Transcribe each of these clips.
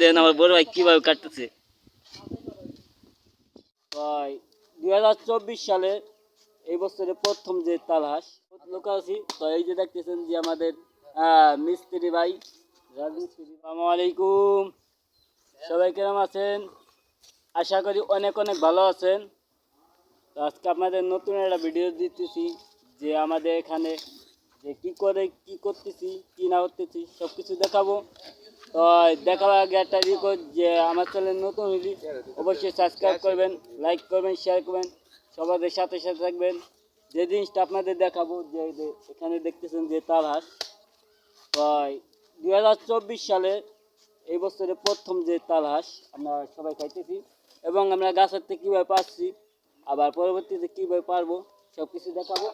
দেন আমার বড় ভাই কীভাবে কাটতেছে। ভাই সালে এই বছরের প্রথম যে তো এই যে দেখতেছেন যে আমাদের মিস্ত্রি ভাই আলাইকুম। সবাই কেমন আছেন? আশা করি অনেক অনেক ভালো আছেন। তো আজকে আপনাদের নতুন একটা ভিডিও দিতেছি, যে আমাদের এখানে যে কি করে, কি করতেছি, কি না করতেছি সব কিছু দেখাবো। তো দেখার একটা রিকোয়েস্ট যে আমার চ্যানেল নতুন হইলি অবশ্যই সাবস্ক্রাইব করবেন লাইক করবেন শেয়ার করবেন, সবাদের সাথে সাথে থাকবেন। যে জিনিসটা আপনাদের দেখাবো, যে এখানে দেখতেছেন যে তালহাস তো দুই হাজার চব্বিশ সালে এই বছরের প্রথম যে তালহাস আমরা সবাই খাইতেছি, এবং আমরা গাছের থেকে কীভাবে পাচ্ছি আবার পরবর্তীতে কীভাবে পারব সব কিছু দেখাবো।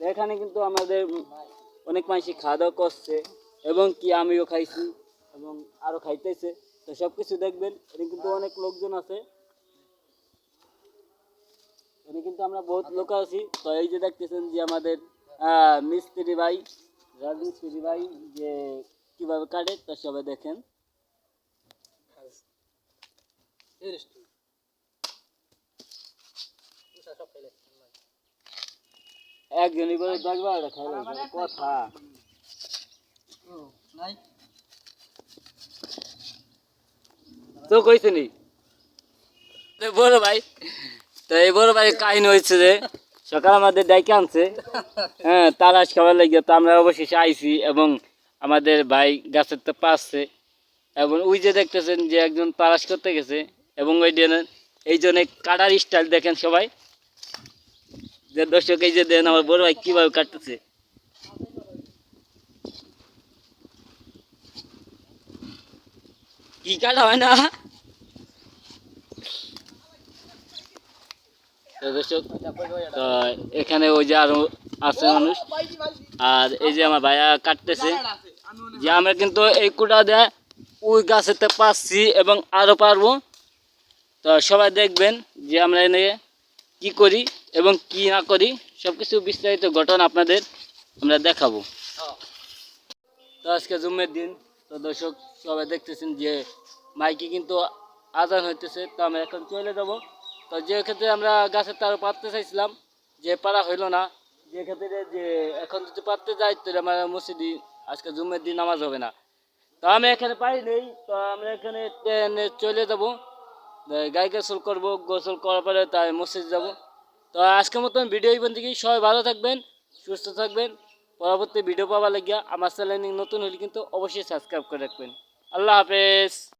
এখানে কিন্তু আমাদের অনেক মানুষই খাওয়া দাওয়া করছে, এবং কি আমিও খাইছি। এবং আরও খাইতেছে। তো সব কিছু দেখবেন এখানে কিন্তু অনেক লোকজন আছে। এখানে কিন্তু আমরা বহুত লোক আছি। তো এই যে দেখতেছেন যে আমাদের মিস্ত্রি ভাই রাজমিস্ত্রি ভাই যে কীভাবে কাটে তা সবাই দেখেন। একজনই করে দশ বারোটা খাইলে কথা। তো কইছে নি? বড় ভাই, তো এই বড় ভাই কাহিনী হয়েছে যে, সকাল আমাদের ডাইকে আনছে। হ্যাঁ খাবার তো আমরা অবশেষে আইছি এবং আমাদের ভাই গাছের তো এবং ওই যে দেখতেছেন যে একজন করতে গেছে এবং ওই এই জন্য কাটার স্টাইল দেখেন সবাই। যে দর্শক, এই যে দেন আমার বড় ভাই কীভাবে কাটতেছে। কি কাটা হয় না? তো এখানে ওই যে আরও আছে মানুষ। আর এই যে আমার ভাইয়া কাটতেছে। যে আমরা কিন্তু এই কুটা দেয় ওই গাছেতে পাচ্ছি এবং আরও পারব। তো সবাই দেখবেন যে আমরা এনে কি করি এবং কি না করি সব কিছু বিস্তারিত ঘটনা আপনাদের আমরা দেখাবো। তো আজকে জুমের দিন। তো দর্শক, সবাই দেখতেছেন যে মাইকে কিন্তু আজান হইতেছে। তো আমরা এখন চলে যাব। তো যে ক্ষেত্রে আমরা গাছের তার পাততে চাইছিলাম, যে পারা হইল না, যে ক্ষেত্রে যে এখন যদি পাততে যাই, তাহলে আমার মসজিদে আজকে জুমের দিন নামাজ হবে না। তো আমি এখানে পাই নেই, তো আমরা এখানে চলে যাব গাই গোসল করব, গোসল করার পরে তাই মসজিদ যাব। তো আজকের মতন ভিডিও এই পর্যন্ত সবাই ভালো থাকবেন, সুস্থ থাকবেন। পরবর্তী ভিডিও পাওয়ার লাগিয়া আমার চ্যানেল নতুন হলে কিন্তু অবশ্যই সাবস্ক্রাইব করে রাখবেন। আল্লাহ হাফেজ।